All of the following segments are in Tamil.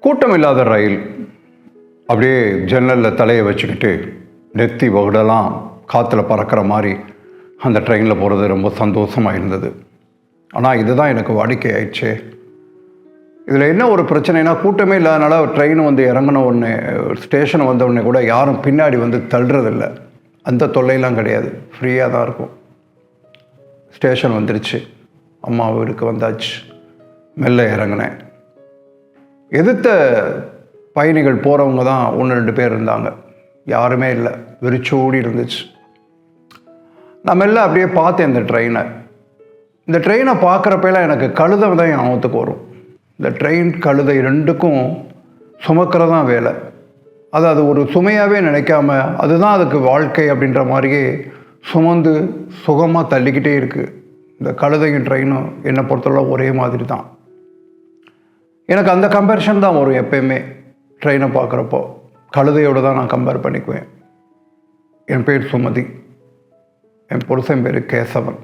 கூட்டம் இல்லாத ரயில் அப்படியே ஜன்னலில் தலையை வச்சுக்கிட்டு நெத்தி வகுடெல்லாம் காற்றுல பறக்கிற மாதிரி அந்த ட்ரெயினில் போகிறது ரொம்ப சந்தோஷமாக இருந்தது. ஆனால் இதுதான் எனக்கு வாடிக்கை ஆயிடுச்சு இதில் என்ன ஒரு பிரச்சனைனா கூட்டமே இல்லாதனால ட்ரெயின் வந்து இறங்கின உடனே ஸ்டேஷன் வந்த உடனே கூட யாரும் பின்னாடி வந்து தள்ளுறதில்ல. அந்த தொல்லையெல்லாம் கிடையாது. ஃப்ரீயாக தான் இருக்கும். ஸ்டேஷன் வந்துருச்சு. அம்மா வீடுக்கு வந்தாச்சு. மெல்ல இறங்கினேன். எதிர்த்த பயணிகள் போகிறவங்க தான் ஒன்று ரெண்டு பேர் இருந்தாங்க. யாருமே இல்லை. வெறிச்சோடி இருந்துச்சு. நம்ம எல்லாம் அப்படியே பார்த்தேன் இந்த ட்ரெயினை இந்த ட்ரெயினை பார்க்குறப்பெல்லாம் எனக்கு கழுதை தான் என் ஞாபகத்துக்கு வரும். இந்த ட்ரெயின் கழுதை ரெண்டுக்கும் சுமக்கிறதான் வேலை. அது அது ஒரு சுமையாகவே நினைக்காம அதுதான் அதுக்கு வாழ்க்கை அப்படின்ற மாதிரியே சுமந்து சுகமாக தள்ளிக்கிட்டே இருக்குது இந்த கழுதையும் ட்ரெயினும் என்னை பொறுத்தளவு ஒரே மாதிரி தான். எனக்கு அந்த கம்பேரிஷன் தான் வரும் எப்பயுமே ட்ரெயினை பார்க்குறப்போ. கழுதையோடு தான் நான் கம்பேர் பண்ணிக்குவேன். என் பேர் சுமதி. என் புருஷன் பேர் கேசவன்.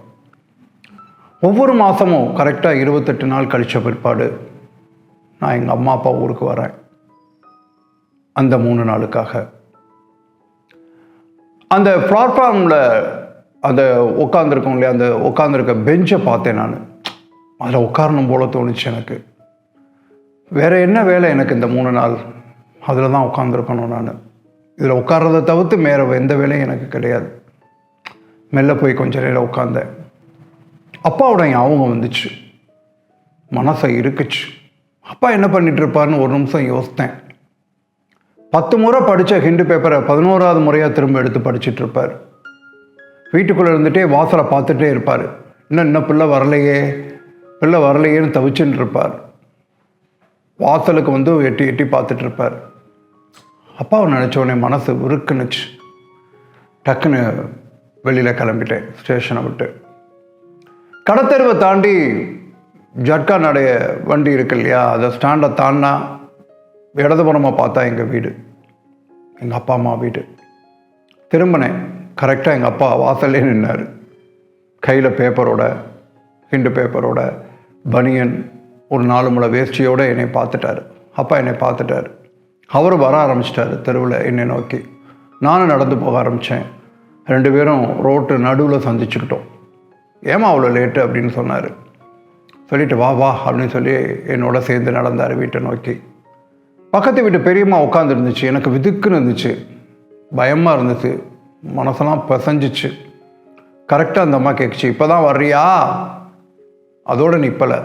ஒவ்வொரு மாதமும் கரெக்டாக இருபத்தெட்டு நாள் கழித்த பிற்பாடு நான் எங்கள் அம்மா அப்பா ஊருக்கு வரேன். அந்த மூணு நாளுக்காக. அந்த பிளாட்ஃபார்மில் அந்த உட்காந்துருக்கோம் இல்லையா? அந்த உட்காந்துருக்க பெஞ்சை பார்த்தேன் நான். அதில் உட்காரணும் போல தோணுச்சு எனக்கு. வேறு என்ன வேலை எனக்கு இந்த மூணு நாள்? அதில் தான் உட்காந்துருக்கணும் நான். இதில் உட்கார்றதை தவிர்த்து வேறு எந்த வேலையும் எனக்கு கிடையாது. மெல்ல போய் கொஞ்ச நேரம் உட்காந்தேன் அப்பாவோட ஞாபகம் வந்துச்சு. மனசை இருக்குச்சு அப்பா என்ன பண்ணிட்டு இருப்பாருன்னு ஒரு நிமிஷம் யோசித்தேன். பத்து முறை படித்த ஹிண்டு பேப்பரை பதினோராவது முறையாக திரும்ப எடுத்து படிச்சுட்டு இருப்பார். வீட்டுக்குள்ளே இருந்துகிட்டே வாசலை பார்த்துட்டே இருப்பார். இன்னும் இன்னும் பிள்ளை வரலையே பிள்ளை வரலையேன்னு தவிச்சுன்னு இருப்பார். வாசலுக்கு வந்து எட்டி எட்டி பார்த்துட்டு இருப்பார் அப்பாவை நினச்ச உடனே மனசு உருக்குனுச்சு. டக்குன்னு வெளியில் கிளம்பிட்டேன் ஸ்டேஷனை விட்டு. கடத்தெருவை தாண்டி ஜட்கா நடைய வண்டி இருக்கு இல்லையா அதை ஸ்டாண்டை தாண்டினா இடதுபுறமாக பார்த்தா எங்கள் வீடு. எங்கள் அப்பா அம்மா வீடு. திரும்பினேன். கரெக்டாக எங்கள் அப்பா வாசல்லே நின்னார். கையில் பேப்பரோட ஹிண்டு பேப்பரோட பனியன் ஒரு நாலு முளை வேஷ்டியோடு என்னை பார்த்துட்டாரு. அப்பா என்னை பார்த்துட்டாரு. அவர் வர ஆரம்பிச்சிட்டாரு தெருவில் என்னை நோக்கி. நானும் நடந்து போக ஆரம்பித்தேன் ரெண்டு பேரும் ரோட்டு நடுவில் சந்திச்சுக்கிட்டோம். ஏமா அவ்வளோ லேட்டு அப்படின்னு சொன்னார். சொல்லிட்டு வா வா அப்படின்னு சொல்லி என்னோட சேர்ந்து நடந்தார் வீட்டை நோக்கி. பக்கத்து வீட்டு பெரியம்மா உட்காந்துருந்துச்சு எனக்கு விதுக்குன்னு இருந்துச்சு. பயமாக இருந்துச்சு. மனசெல்லாம் பிசைஞ்சிச்சு கரெக்டாக அந்த அம்மா கேட்குச்சு இப்போ தான் வர்றியா? அதோடு நிற்பலை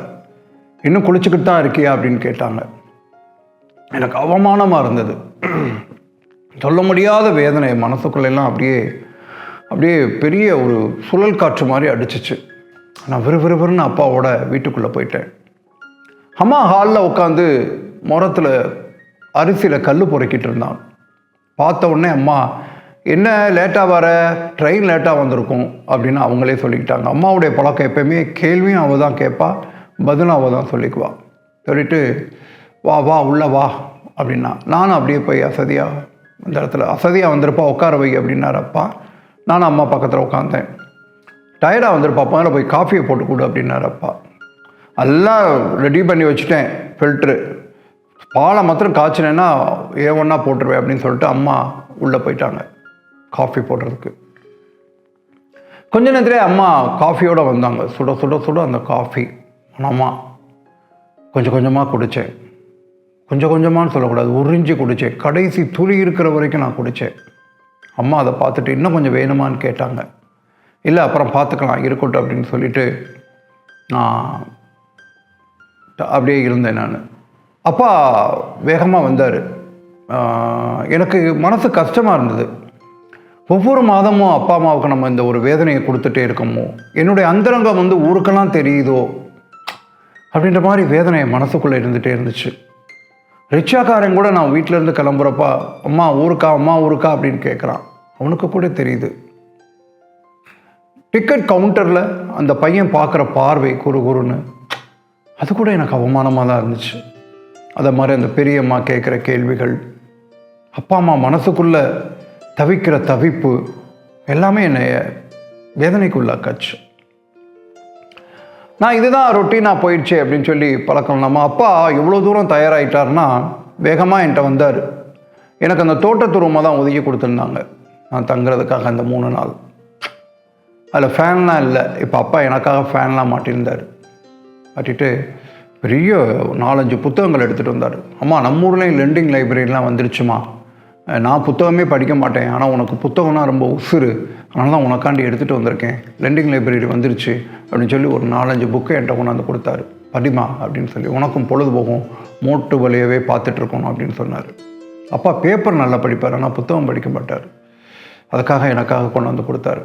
இன்னும் குளிச்சுக்கிட்டு தான் இருக்கியா அப்படின்னு கேட்டாங்க. எனக்கு அவமானமாக இருந்தது. சொல்ல முடியாத வேதனை மனசுக்குள்ளெல்லாம் அப்படியே அப்படியே பெரிய ஒரு சுழல் காற்று மாதிரி அடிச்சிச்சு. நான் விறுவிறுவிறுன்னு அப்பாவோட வீட்டுக்குள்ளே போயிட்டேன். அம்மா ஹாலில் உட்காந்து முரத்தில் அரிசியில் கல் பொறுக்கிட்டு இருந்தான். பார்த்த உடனே அம்மா என்ன லேட்டாக வர? ட்ரெயின் லேட்டாக வந்திருக்கும் அப்படின்னு அவங்களே சொல்லிக்கிட்டாங்க. அம்மாவுடைய பழக்கம் எப்பயுமே கேள்வியும் அவள் தான் கேட்பா. பதிலாக தான் சொல்லிக்குவா. சொல்லிட்டு வா வா உள்ளே வா அப்படின்னா. நானும் அப்படியே போய் அசதியாக அந்த இடத்துல அசதியாக வந்திருப்பா உட்கார வை அப்படின்னாரப்பா நானும் அம்மா பக்கத்தில் உட்காந்தேன் டயர்டாக வந்திருப்பா மேலே போய் காஃபியை போட்டு கொடு அப்படின்னாரப்பா எல்லாம் ரெடி பண்ணி வச்சுட்டேன் ஃபில்ட்ரு பாலை மாத்திரம் காய்ச்சினேன்னா ஏ ஒன்றா போட்டுருவேன் அப்படின்னு சொல்லிட்டு அம்மா உள்ளே போயிட்டாங்க காஃபி போடுறதுக்கு. கொஞ்ச நேரத்திலே அம்மா காஃபியோடு வந்தாங்க சுட சுட சுட அந்த காஃபி. ஆனாம்மா கொஞ்சம் கொஞ்சமாக குடித்தேன் கொஞ்சம் கொஞ்சமான்னு சொல்லக்கூடாது உறிஞ்சி குடித்தேன் கடைசி துளி இருக்கிற வரைக்கும் நான் குடித்தேன் அம்மா அதை பார்த்துட்டு இன்னும் கொஞ்சம் வேணுமான்னு கேட்டாங்க. இல்லை அப்புறம் பார்த்துக்கலாம் இருக்கட்டும் அப்படின்னு சொல்லிட்டு நான் அப்படியே இருந்தேன் நான். அப்பா வேகமாக வந்தார். எனக்கு மனசு கஷ்டமாக இருந்தது. ஒவ்வொரு மாதமும் அப்பா அம்மாவுக்கு நம்ம இந்த ஒரு வேதனையை கொடுத்துட்டே இருக்கோமோ? என்னுடைய அந்தரங்கம் வந்து ஊருக்கெல்லாம் தெரியுதோ? அப்படின்ற மாதிரி வேதனை என் மனசுக்குள்ளே இருந்துகிட்டே இருந்துச்சு. ரிக்ஷாக்காரன் கூட நான் வீட்டிலேருந்து கிளம்புறப்பா அம்மா ஊருக்கா அம்மா ஊருக்கா? அப்படின்னு கேட்குறான் அவனுக்கு கூட தெரியுது. டிக்கெட் கவுண்டரில் அந்த பையன் பார்க்குற பார்வை குறு குறுன்னு அது கூட எனக்கு அவமானமாக தான் இருந்துச்சு. அதை மாதிரி அந்த பெரியம்மா கேட்குற கேள்விகள் அப்பா அம்மா மனசுக்குள்ளே தவிக்கிற தவிப்பு எல்லாமே என்னை வேதனைக்குள்ளாக்காச்சு. நான் இதுதான் ரொட்டீனாக போயிடுச்சு அப்படின்னு சொல்லி பழக்கம் நம்ம அப்பா எவ்வளோ தூரம் தயாராகிட்டார்னா வேகமாக என்கிட்ட வந்தார். எனக்கு அந்த தோட்டத்து ரூமை தான் ஒதுக்கி கொடுத்துருந்தாங்க. நான் தங்குறதுக்காக அந்த மூணு நாள். அதில் ஃபேன்லாம் இல்லை. இப்போ அப்பா எனக்காக ஃபேன்லாம் மாட்டியிருந்தார். மாட்டிட்டு பெரிய நாலஞ்சு புத்தகங்கள் எடுத்துகிட்டு வந்தார். அம்மா நம்ம ஊர்லேயும் லெண்டிங் லைப்ரரிலாம் வந்துருச்சுமா? நான் புத்தகமே படிக்க மாட்டேன். ஆனால் உனக்கு புத்தகம்னா ரொம்ப உசுறு. அதனால தான் உனக்காண்டி எடுத்துகிட்டு வந்திருக்கேன். லெண்டிங் லைப்ரரி வந்துருச்சு அப்படின்னு சொல்லி ஒரு நாலஞ்சு புக்கை என்கிட்ட கொண்டாந்து கொடுத்தாரு. படிமா அப்படின்னு சொல்லி உனக்கும் பொழுது போகும் மூட்டு வழியவே பார்த்துட்ருக்கணும் அப்படின்னு சொன்னார். அப்பா பேப்பர் நல்லா படிப்பார் ஆனால் புத்தகம் படிக்க மாட்டார். அதுக்காக எனக்காக கொண்டாந்து கொடுத்தாரு.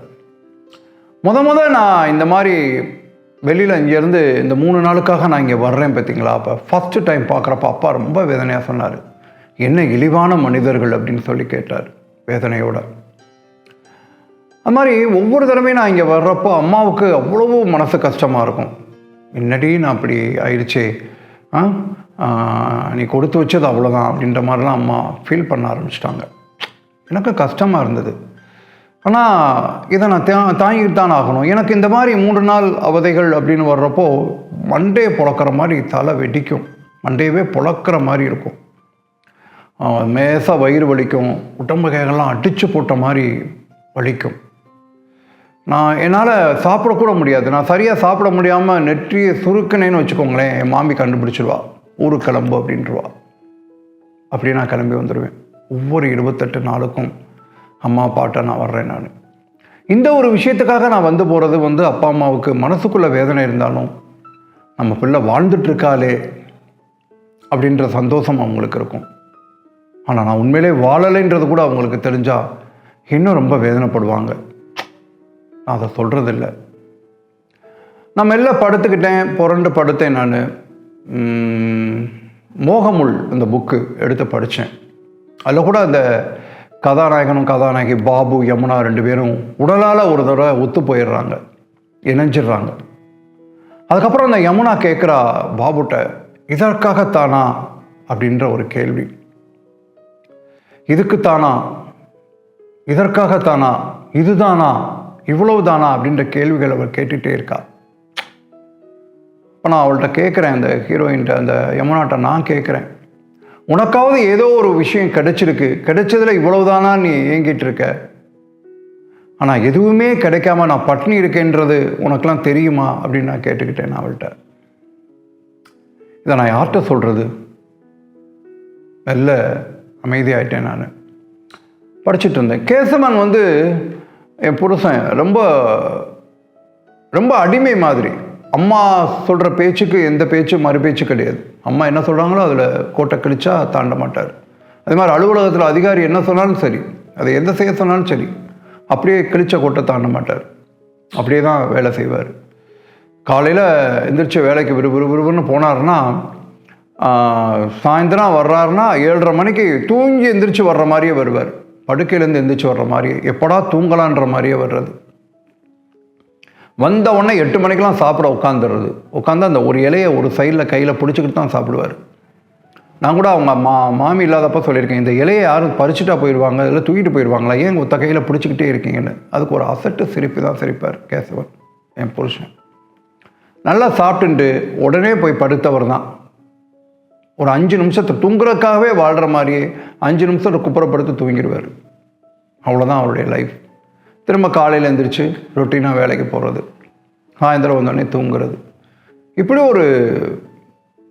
முத முத நான் இந்த மாதிரி வெளியில் இங்கேருந்து இந்த மூணு நாளுக்காக நான் இங்கே வர்றேன் பார்த்தீங்களா? அப்போ ஃபஸ்ட்டு டைம் பார்க்குறப்ப அப்பா ரொம்ப வேதனையாக சொன்னார். என்ன இழிவான மனிதர்கள் அப்படின்னு சொல்லி கேட்டார் வேதனையோட. அது மாதிரி ஒவ்வொரு தடவையும் நான் இங்கே வர்றப்போ அம்மாவுக்கு அவ்வளவோ மனசு கஷ்டமாக இருக்கும். என்னடி நான் அப்படி ஆயிடுச்சே? ஆ? ஆ, நீ கொடுத்து வச்சது அவ்வளோதான் அப்படின்ற மாதிரிலாம் அம்மா ஃபீல் பண்ண ஆரம்பிச்சிட்டாங்க. எனக்கு கஷ்டமாக இருந்தது. ஆனால் இதை நான் தா தாங்கிட்டு தான் ஆகணும். எனக்கு இந்த மாதிரி மூன்று நாள் அவதைகள் அப்படின்னு வர்றப்போ மண்டே புழக்கிற மாதிரி தலை வெடிக்கும். மண்டையவே புழக்கிற மாதிரி இருக்கும். மேசாக வயிறு வலிக்கும். உடம்பு கைகள்லாம் அடித்து போட்ட மாதிரி வலிக்கும். நான் என்னால் சாப்பிடக்கூட முடியாது. நான் சரியாக சாப்பிட முடியாமல் நெற்றியை சுருக்கினேன்னு வச்சுக்கோங்களேன் என் மாமி கண்டுபிடிச்சிருவா. ஊரு கிளம்பு அப்படின்றவா. அப்படியே நான் கிளம்பி வந்துடுவேன் ஒவ்வொரு இருபத்தெட்டு நாளுக்கும் அம்மா அப்பாட்ட நான் வர்றேன் நான். இந்த ஒரு விஷயத்துக்காக நான் வந்து போகிறது வந்து அப்பா அம்மாவுக்கு மனசுக்குள்ளே வேதனை இருந்தாலும் நம்ம பிள்ளை வாழ்ந்துட்டுருக்காளே அப்படின்ற சந்தோஷம் அவங்களுக்கு இருக்கும். ஆனால் நான் உண்மையிலே வாழலைன்றது கூட அவங்களுக்கு தெரிஞ்சால் இன்னும் ரொம்ப வேதனைப்படுவாங்க. நான் அதை சொல்கிறதில்ல நான் மெல்ல படுத்துக்கிட்டேன் புரண்டு படுத்தேன் நான். மோகமுள் அந்த புக்கு எடுத்து படித்தேன் அதில் கூட அந்த கதாநாயகனும் கதாநாயகி பாபு யமுனா ரெண்டு பேரும் உடலால் ஒரு தடவை ஒத்து போயிடுறாங்க இணைஞ்சிடுறாங்க. அதுக்கப்புறம் அந்த யமுனா கேட்குறா பாபுட்ட இதற்காகத்தானா? அப்படின்ற ஒரு கேள்வி. இதுக்குத்தானா? இதற்காகத்தானா? இதுதானா? இவ்வளவுதானா அப்படின்ற கேள்விகள் அவர் கேட்டுகிட்டே இருக்கா. இப்போ நான் அவள்கிட்ட கேட்குறேன் அந்த ஹீரோயின்ட்ட அந்த யமுனாட்ட நான் கேட்குறேன். உனக்காவது ஏதோ ஒரு விஷயம் கிடைச்சிருக்கு. கிடைச்சதில் இவ்வளவுதானா நீ ஏங்கிட்டு இருக்க? ஆனால் எதுவுமே கிடைக்காம நான் பட்டினி இருக்கேன்றது உனக்கெல்லாம் தெரியுமா அப்படின்னு நான் கேட்டுக்கிட்டேன் நான் அவள்கிட்ட. இதை நான் யார்கிட்ட சொல்கிறது மெல்ல அமைதியாயிட்டேன் நான். படிச்சுட்டு இருந்தேன். கேசவன் வந்து என் புருஷன் ரொம்ப ரொம்ப அடிமை மாதிரி. அம்மா சொல்கிற பேச்சுக்கு எந்த பேச்சும் மறு பேச்சு கிடையாது. அம்மா என்ன சொல்கிறாங்களோ அதில் கோட்டை கிழிச்சா தாண்ட மாட்டார். அதே மாதிரி அலுவலகத்தில் அதிகாரி என்ன சொன்னாலும் சரி அதை எந்த செய்ய சொன்னாலும் சரி அப்படியே கிழிச்ச கோட்டை தாண்ட மாட்டார். அப்படியே தான் வேலை செய்வார். காலையில் எந்திரிச்சு வேலைக்கு விறுவிறுவிறுன்னு விறு போனாருன்னா சாயந்தரம் வர்றாருன்னா ஏழரை மணிக்கு தூங்கி எந்திரிச்சு வர்ற மாதிரியே வருவார். படுக்கையிலேருந்து எந்திரிச்சு வர்ற மாதிரியே எப்படா தூங்கலான்ற மாதிரியே வர்றது. வந்த உடனே எட்டு மணிக்கெலாம் சாப்பிட உட்காந்துடுறது உட்காந்து அந்த ஒரு இலையை ஒரு சைடில் கையில் பிடிச்சிக்கிட்டு தான் சாப்பிடுவார். நான் கூட அவங்க மா மாமி இல்லாதப்போ சொல்லியிருக்கேன் இந்த இலையை யாரும் பறிச்சுட்டா போயிடுவாங்க இல்லை தூக்கிட்டு போயிடுவாங்களா? ஏன் ஒத்த கையில் பிடிச்சிக்கிட்டே இருக்கீங்கன்னு? அதுக்கு ஒரு அசட்டு சிரிப்பு தான் சிரிப்பார் கேசவன் என் புருஷன். நல்லா சாப்பிட்டுட்டு உடனே போய் படுத்தவர் தான். ஒரு அஞ்சு நிமிஷத்தை தூங்குறதுக்காகவே வாழ்கிற மாதிரியே அஞ்சு நிமிஷத்தை குப்புறப்படுத்து தூங்கிடுவார். அவ்வளோதான் அவருடைய லைஃப் திரும்ப காலையில் எழுந்திரிச்சு ரொட்டீனாக வேலைக்கு போகிறது சாயந்தரம் வந்தோடனே தூங்குறது. இப்படி ஒரு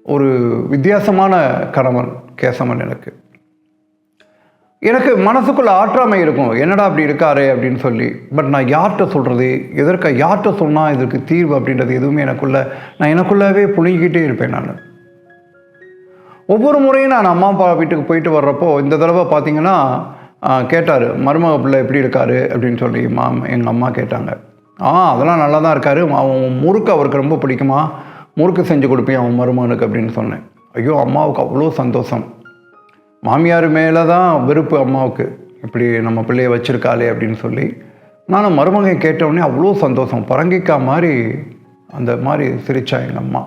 ஒரு வித்தியாசமான கணவன் கேசவன் எனக்கு. எனக்கு மனசுக்குள்ளே ஆற்றாமை இருக்கும். என்னடா அப்படி இருக்காரே அப்படின்னு சொல்லி. பட் நான் யார்கிட்ட சொல்கிறது எதற்க யார்கிட்ட சொன்னால் இதற்கு தீர்வு அப்படின்றது எதுவுமே எனக்குள்ளே நான் எனக்குள்ளவே புழுங்கிக்கிட்டே இருப்பேன் நான். ஒவ்வொரு முறையும் நான் அம்மா அப்பா வீட்டுக்கு போயிட்டு வர்றப்போ இந்த தடவை பார்த்தீங்கன்னா கேட்டார் மருமக பிள்ளை எப்படி இருக்காரு? அப்படின்னு சொல்லி மா எங்கள் அம்மா கேட்டாங்க. ஆ அதெல்லாம் நல்லா தான் இருக்காரு. அவன் முறுக்கு அவருக்கு ரொம்ப பிடிக்குமா? முறுக்கு செஞ்சு கொடுப்பேன் அவன் மருமகனுக்கு? அப்படின்னு சொன்னேன். ஐயோ அம்மாவுக்கு அவ்வளோ சந்தோஷம். மாமியார் மேலே தான் வெறுப்பு அம்மாவுக்கு. இப்படி நம்ம பிள்ளைய வச்சுருக்காளே அப்படின்னு சொல்லி நானும் மருமகன் கேட்டவுடனே அவ்வளோ சந்தோஷம். பரங்கிக்கா மாதிரி அந்த மாதிரி சிரித்தா எங்கள் அம்மா.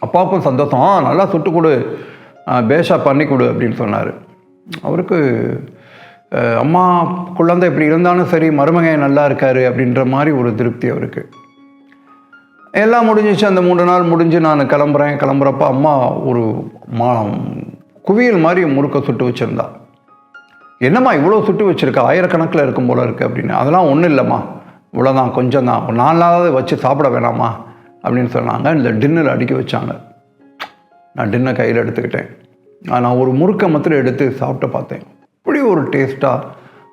அப்பாவுக்கும் சந்தோஷம். "ஆ, நல்லா சுட்டு கொடு. பேஷா பண்ணி கொடு அப்படின்னு சொன்னார். அவருக்கு அம்மா குழந்தை இப்படி இருந்தாலும் சரி மருமகன் நல்லா இருக்காரு அப்படின்ற மாதிரி ஒரு திருப்தி அவருக்கு. எல்லாம் முடிஞ்சிச்சு. அந்த மூன்று நாள் முடிஞ்சு நான் கிளம்புறேன். கிளம்புறப்ப அம்மா ஒரு மா குவியல் மாதிரி முறுக்க சுட்டு வச்சுருந்தா. என்னம்மா இவ்வளோ சுட்டு வச்சுருக்கா? ஆயிரக்கணக்கில் இருக்கும் போல் இருக்குது அப்படின்னு. அதெல்லாம் ஒன்றும் இல்லைம்மா. இவ்வளோதான் கொஞ்சம் தான் நாலாவது வச்சு சாப்பிட வேணாமா அப்படின்னு சொன்னாங்க. இந்த டின்னர் அடுக்கி வச்சாங்க. நான் டின்னர் கையில் எடுத்துக்கிட்டேன். நான் ஒரு முறுக்கை மாத்திரம் எடுத்து சாப்பிட்டு பார்த்தேன். அப்படி ஒரு டேஸ்ட்டாக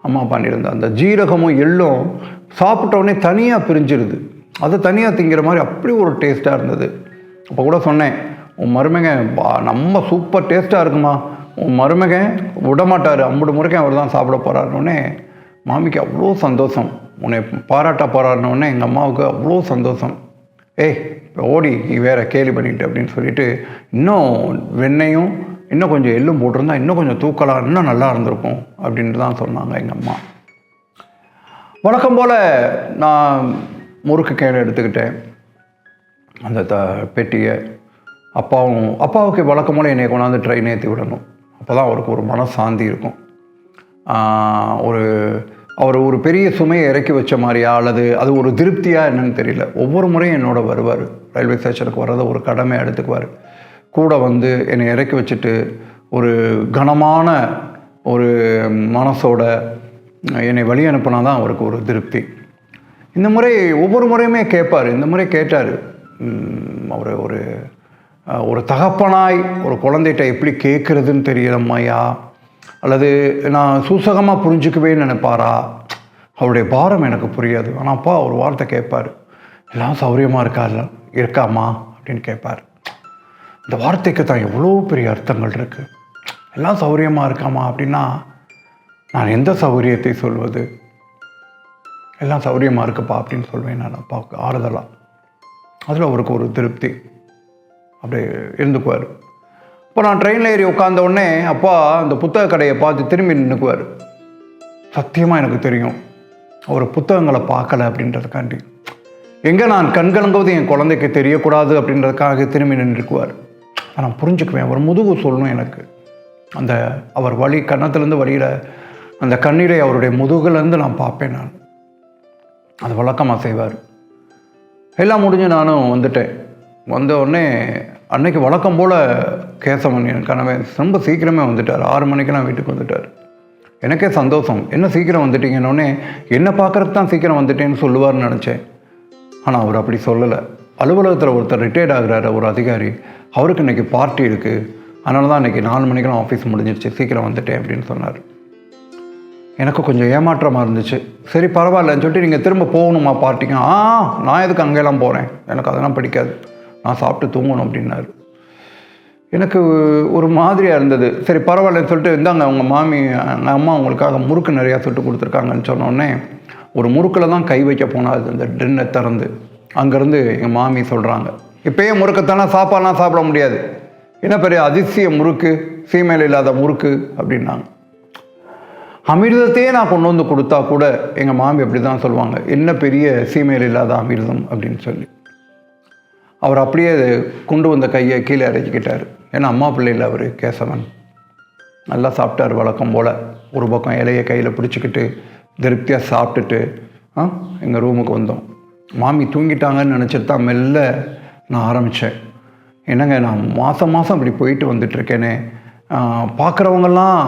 அம்மா பண்ணியிருந்தேன் அந்த ஜீரகமும் எள்ளும் சாப்பிட்ட உடனே தனியாக பிரிஞ்சிருது. அது தனியாக திங்கிற மாதிரி அப்படி ஒரு டேஸ்ட்டாக இருந்தது. அப்போ கூட சொன்னேன் உன் மருமக பா- நம்ம சூப்பர் டேஸ்ட்டாக இருக்குமா? உன் மருமக விடமாட்டார். அம்புடு முறைக்கு அவர் தான் சாப்பிட போகிறாருன்னொடனே மாமிக்கு அவ்வளோ சந்தோஷம். உன்னை பாராட்ட போகிறாருன்னொடனே எங்கள் அம்மாவுக்கு அவ்வளோ சந்தோஷம். ஏய் இப்போ ஓடி நீ வேற கேலி பண்ணிட்டு அப்படின்னு சொல்லிட்டு இன்னும் வெண்ணையும் இன்னும் கொஞ்சம் எள்ளும் போட்டிருந்தா இன்னும் கொஞ்சம் தூக்கலாம் இன்னும் நல்லா இருந்திருக்கும் அப்படின்ட்டு தான் சொன்னாங்க எங்கள் அம்மா. வழக்கம் போல் நான் முறுக்கு கையில் எடுத்துக்கிட்டேன். அந்த த பெட்டியை. அப்பாவும் அப்பாவுக்கு வழக்கம் போல் என்னை கொண்டாந்து ட்ரெயின் ஏற்றி விடணும். அப்போ தான் அவருக்கு ஒரு மனசாந்தி இருக்கும். ஒரு அவர் ஒரு பெரிய சுமையை இறக்கி வச்ச மாதிரியா அல்லது அது ஒரு திருப்தியாக என்னன்னு தெரியல. ஒவ்வொரு முறையும் என்னோட வருவார். ரயில்வே ஸ்டேஷனுக்கு வர்றதை ஒரு கடமை எடுத்துக்குவார். கூட வந்து என்னை இறக்கி வச்சுட்டு ஒரு கனமான ஒரு மனசோட என்னை வழி அனுப்புனா தான் அவருக்கு ஒரு திருப்தி. இந்த முறை ஒவ்வொரு முறையுமே கேட்பார். இந்த முறை கேட்டார் அவர் ஒரு ஒரு தகப்பனாய் ஒரு குழந்தைகிட்ட எப்படி கேட்குறதுன்னு தெரியலம்மையா அல்லது நான் சூசகமாக புரிஞ்சுக்கவே நினைப்பாரா? அவருடைய பாரம் எனக்கு புரியாது. ஆனால் அப்பா ஒரு வார்த்தை கேட்பார். எல்லாம் சௌரியமாக இருக்கார்ல இருக்காமா அப்படின்னு கேட்பார். இந்த வார்த்தைக்கு தான் எவ்வளோ பெரிய அர்த்தங்கள் இருக்குது எல்லாம் சௌரியமாக இருக்காமா அப்படின்னா நான் எந்த சௌகரியத்தை சொல்வது? எல்லாம் சௌரியமாக இருக்குப்பா அப்படின்னு சொல்வேன் நான் அப்பாவுக்கு ஆறுதலாக அதில் அவருக்கு ஒரு திருப்தி. அப்படியே இருந்துக்குவார். இப்போ நான் ட்ரெயினில் ஏறி உட்காந்த உடனே அப்பா அந்த புத்தக கடையை பார்த்து திரும்பி நின்றுக்குவார் சத்தியமாக எனக்கு தெரியும். அவர் புத்தகங்களை பார்க்கல அப்படின்றதுக்காண்டி. எங்கே நான் கண்கலங்குவது என் குழந்தைக்கு தெரியக்கூடாது அப்படின்றதுக்காக திரும்பி நின்றுக்குவார். நான் புரிஞ்சுக்குவேன். அவர் முதுகு சொல்லணும் எனக்கு. அந்த அவர் வழி கன்னத்துலேருந்து வழியில் அந்த கண்ணீரை அவருடைய முதுகுலேருந்து நான் பார்ப்பேன் நான். அது வழக்கமாக செய்வார். எல்லாம் முடிஞ்சு நானும் வந்துட்டேன். வந்த உடனே அன்னைக்கு வழக்கம் போல் கேசவன் என் கணவன் ரொம்ப சீக்கிரமே வந்துட்டார். ஆறு மணிக்கெல்லாம் வீட்டுக்கு வந்துட்டார். எனக்கே சந்தோஷம். என்ன சீக்கிரம் வந்துட்டீங்கன்னொடனே என்ன பார்க்கறதுக்கு தான் சீக்கிரம் வந்துட்டேன்னு சொல்லுவார்னு நினச்சேன். ஆனால் அவர் அப்படி சொல்லலை. அலுவலகத்தில் ஒருத்தர் ரிட்டையர்ட் ஆகிறாரு ஒரு அதிகாரி. அவருக்கு இன்னைக்கு பார்ட்டி இருக்குது அதனால தான் இன்றைக்கி நாலு மணிக்கெல்லாம் ஆஃபீஸ் முடிஞ்சிருச்சு. சீக்கிரம் வந்துட்டேன் அப்படின்னு சொன்னார். எனக்கு கொஞ்சம் ஏமாற்றமாக இருந்துச்சு. சரி பரவாயில்லன்னு சொல்லிட்டு நீங்கள் திரும்ப போகணுமா பார்ட்டிக்கு ஆ நான் எதுக்கு அங்கெல்லாம் போகிறேன் எனக்கு அதெல்லாம் பிடிக்காது. நான் சாப்பிட்டு தூங்கணும் அப்படின்னாரு. எனக்கு ஒரு மாதிரியாக இருந்தது. சரி பரவாயில்லன்னு சொல்லிட்டு இந்தாங்க அவங்க மாமி எங்கள் அம்மா அவங்களுக்காக முறுக்கு நிறையா சுட்டு கொடுத்துருக்காங்கன்னு சொன்னோடனே ஒரு முறுக்கில் தான் கை வைக்க போனாது அந்த டின்னை திறந்து அங்கேருந்து எங்கள் மாமி சொல்கிறாங்க இப்போயே முறுக்கத்தானே சாப்பாடெலாம் சாப்பிட முடியாது. என்ன பெரிய அதிசய முறுக்கு சீமையில் இல்லாத முறுக்கு அப்படின்னாங்க. அமிர்தத்தையே நான் கொண்டு வந்து கொடுத்தா கூட எங்கள் மாமி அப்படி தான் சொல்லுவாங்க என்ன பெரிய சீமையில் இல்லாத அமிர்தம் அப்படின்னு சொல்லி. அவர் அப்படியே கொண்டு வந்த கையை கீழே இறக்கிக்கிட்டார். ஏன்னா அம்மா பிள்ளையில் அவர் கேசவன். நல்லா சாப்பிட்டார் வழக்கம் போல். ஒரு பக்கம் இலையை கையில் பிடிச்சிக்கிட்டு திருப்தியாக சாப்பிட்டுட்டு ஆ எங்கள் ரூமுக்கு வந்தோம். மாமி தூங்கிட்டாங்கன்னு நினச்சிட்டு தான் மெல்ல நான் ஆரம்பித்தேன் என்னங்க நான் மாதம் மாதம் இப்படி போயிட்டு வந்துட்டுருக்கேனே. பார்க்குறவங்கெல்லாம்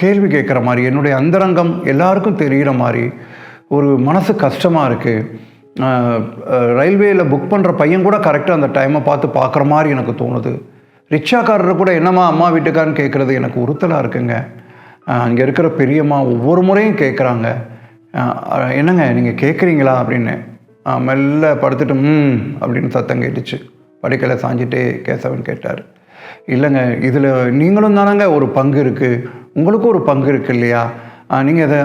கேள்வி கேட்குற மாதிரி என்னுடைய அந்தரங்கம் எல்லாருக்கும் தெரிகிற மாதிரி ஒரு மனசு கஷ்டமாக இருக்குது ரயில்வேயில் புக் பண்ணுற பையன் கூட கரெக்டாக அந்த டைமை பார்த்து பார்க்குற மாதிரி எனக்கு தோணுது. ரிக்ஷாக்காரர் கூட என்னம்மா அம்மா வீட்டுக்கான்னு கேட்குறது எனக்கு உறுத்தலாக இருக்குங்க. அங்கே இருக்கிற பெரியம்மா ஒவ்வொரு முறையும் கேட்குறாங்க என்னங்க நீங்கள் கேட்குறீங்களா அப்படின்னு. மெல்ல படுத்துட்டு ம் அப்படின்னு சத்தம் கேட்டுச்சு. படுக்கையில் சாஞ்சிட்டே கேசவன் கேட்டார். இல்லைங்க இதில் நீங்களும் தானங்க ஒரு பங்கு இருக்குது உங்களுக்கும் ஒரு பங்கு இருக்குது இல்லையா? நீங்கள் இதை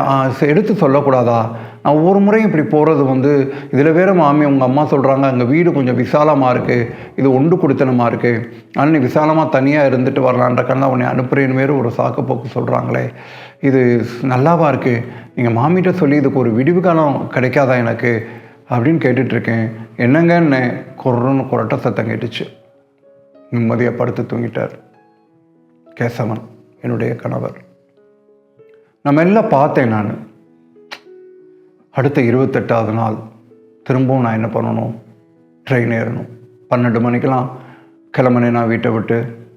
எடுத்து சொல்லக்கூடாதா? நான் ஒவ்வொரு முறையும் இப்படி போகிறது வந்து இதில் வேற மாமி உங்கள் அம்மா சொல்கிறாங்க அங்கே வீடு கொஞ்சம் விசாலமாக இருக்குது இது ஒன்று கொடுத்தனமாக இருக்குது ஆனால் நீ விசாலமாக தனியாக இருந்துட்டு கண்ணா உன்னை அனுப்புகிறேன்னு வேறு ஒரு சாக்கு போக்கு சொல்கிறாங்களே இது நல்லாவா இருக்குது நீங்கள் மாமிகிட்ட சொல்லி இதுக்கு ஒரு விடிவு காலம் கிடைக்காதா எனக்கு? அப்படின்னு கேட்டுட்ருக்கேன். என்னங்கன்னு குரன்னு குரட்ட சத்தம் கேட்டுச்சு. நிம்மதியாக படுத்து தூங்கிட்டார். கேசவன் என்னுடைய கணவர். நம்ம எல்லாம் பார்த்தேன் நான். அடுத்த இருபத்தெட்டாவது நாள் திரும்பவும் நான் என்ன பண்ணணும்? ட்ரெயின் ஏறணும். பன்னெண்டு மணிக்கெலாம் கிளம்புனே நான் வீட்டை விட்டு.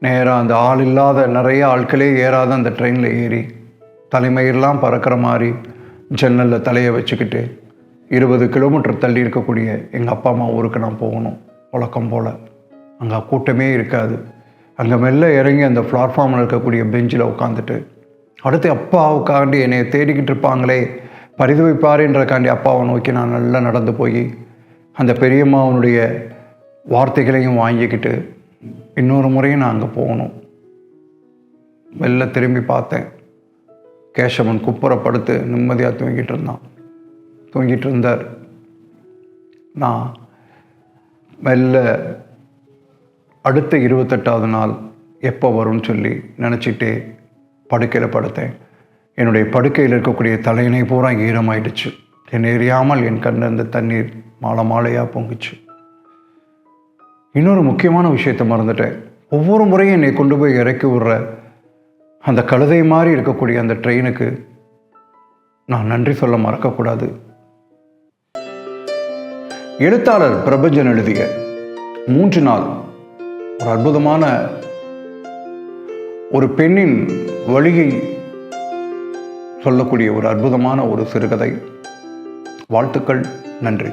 நேராக அந்த ஆள் இல்லாத நிறைய ஆட்களே ஏறாத அந்த ட்ரெயினில் ஏறி தலைமயிரெலாம் பறக்கிற மாதிரி ஜன்னலில் தலையை வச்சுக்கிட்டு இருபது கிலோமீட்டர் தள்ளி இருக்கக்கூடிய எங்கள் அப்பா அம்மா ஊருக்கு நான் போகணும். வழக்கம் போல். அங்கே கூட்டமே இருக்காது. அங்கே மெல்ல இறங்கி அந்த பிளாட்ஃபார்மில் இருக்கக்கூடிய பெஞ்சில் உட்காந்துட்டு அடுத்து அப்பாவுக்காண்டி என்னை தேடிக்கிட்டு இருப்பாங்களே பரிதுவைப்பாருன்றக்காண்டி அப்பாவை நோக்கி நான் நல்லா நடந்து போய் அந்த பெரியம்மாவனுடைய வார்த்தைகளையும் வாங்கிக்கிட்டு இன்னொரு முறையும் நான் அங்கே போகணும். மெல்ல திரும்பி பார்த்தேன். கேசவன் குப்புறப்படுத்து நிம்மதியாக தூங்கிட்டு இருந்தான். தூங்கிட்டு இருந்தார். நான் மெல்ல அடுத்த இருபத்தெட்டாவது நாள் எப்போ வரும்னு சொல்லி நினச்சிட்டே படுக்கையில் படுத்தேன். என்னுடைய படுக்கையில் இருக்கக்கூடிய தலையினை பூரா ஈரமாயிடுச்சு. என்னை எறியாமல் என் கண்ணிருந்து தண்ணீர் மாலை மாலையாக பொங்குச்சு. இன்னொரு முக்கியமான விஷயத்தை மறந்துட்டேன். ஒவ்வொரு முறையும் என்னை கொண்டு போய் இறக்கி விடுற அந்த கழுதை மாதிரி இருக்கக்கூடிய அந்த ட்ரெயினுக்கு நான் நன்றி சொல்ல மறக்கக்கூடாது. எழுத்தாளர் பிரபஞ்சன் எழுதிய மூன்று நாள். ஒரு அற்புதமான ஒரு பெண்ணின் வழியை சொல்லக்கூடிய ஒரு அற்புதமான ஒரு சிறுகதை. வாழ்த்துக்கள் நன்றி.